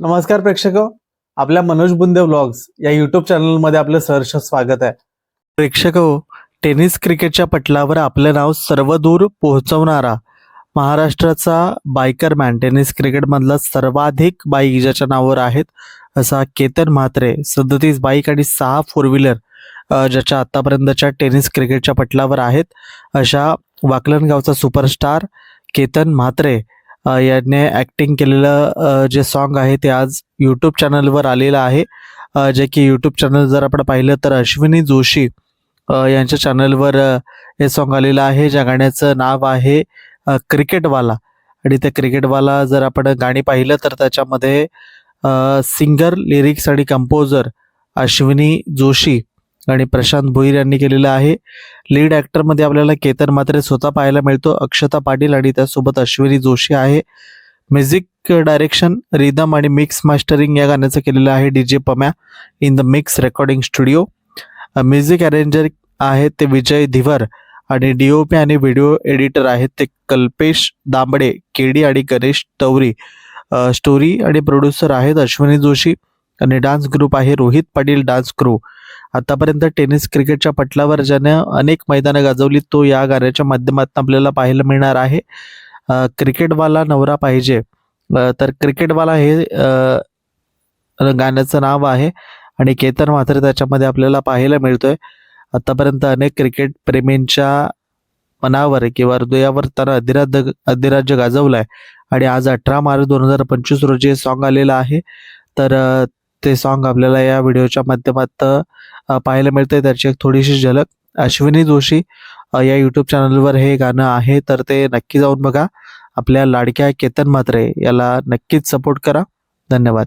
नमस्कार प्रेक्षक. आपल्या मनोज बुंदे व्लॉग्स या युट्यूब चॅनलमध्ये आपलं सहर्ष स्वागत आहे. प्रेक्षक टेनिस क्रिकेटच्या पटलावर आपलं नाव सर्वदूर पोहोचवणारा महाराष्ट्राचा बायकर मॅन टेनिस क्रिकेटमधला सर्वाधिक बाईक ज्याच्या नावावर आहेत असा केतन म्हात्रे सदतीस बाईक आणि सहा फोर व्हीलर ज्याच्या आतापर्यंतच्या टेनिस क्रिकेटच्या पटलावर आहेत. अशा वाकलनगावचा सुपरस्टार केतन म्हात्रे याने ॲक्टिंग केलेलं जे सॉन्ग आहे ते आज यूट्यूब चॅनलवर आलेलं आहे. जे की यूट्यूब चॅनल जर आपण पाहिलं तर अश्विनी जोशी यांच्या चॅनलवर हे सॉन्ग आलेलं आहे. ज्या गाण्याचं नाव आहे क्रिकेटवाला. आणि त्या क्रिकेटवाला जर आपण गाणी पाहिलं तर त्याच्यामध्ये सिंगर लिरिक्स आणि कंपोजर अश्विनी जोशी आणि प्रशांत भोईर यांनी केलेलं आहे. लीड ॲक्टरमध्ये आपल्याला केतन मात्रे स्वतः पाहायला मिळतो. अक्षता पाटील आणि त्यासोबत अश्विनी जोशी आहे. म्युझिक डायरेक्शन रिदम आणि मिक्स मास्टरिंग या गाण्याचं केलेलं आहे D J Pamya in the mix recording studio music arranger आहेत ते विजय धिवर आणि डी ओ पी आणि व्हिडिओ एडिटर आहेत ते कल्पेश दांबडे केडी आणि गणेश तवरी स्टोरी आणि प्रोड्युसर आहेत अश्विनी जोशी आणि डान्स ग्रुप आहे रोहित पाटील डान्स क्रू आतापर्यंत टेनिस क्रिकेटच्या पटलावर ज्यानं अनेक मैदानं गाजवली तो या गाण्याच्या माध्यमातून आपल्याला पाहायला मिळणार आहे. क्रिकेटवाला नवरा पाहिजे. तर क्रिकेटवाला हे गाण्याचं नाव आहे आणि केतन मात्र त्याच्यामध्ये आपल्याला पाहायला मिळतोय. आतापर्यंत अनेक क्रिकेट प्रेमींच्या मनावर किंवा हृदयावर त्यानं अधिराज्य अधिराज्य गाजवलं आहे आणि आज अठरा मार्च दोन हजार पंचवीस रोजी हे सॉन्ग आलेलं आहे. तर ते सॉन्ग आपल्याला या व्हिडिओच्या माध्यमात पाहायला मिळते त्याची एक थोडीशी झलक. अश्विनी जोशी या यूट्यूब चॅनलवर हे गाणं आहे तर ते नक्की जाऊन बघा. आपल्या लाडक्या केतन म्हात्रे याला नक्कीच सपोर्ट करा. धन्यवाद.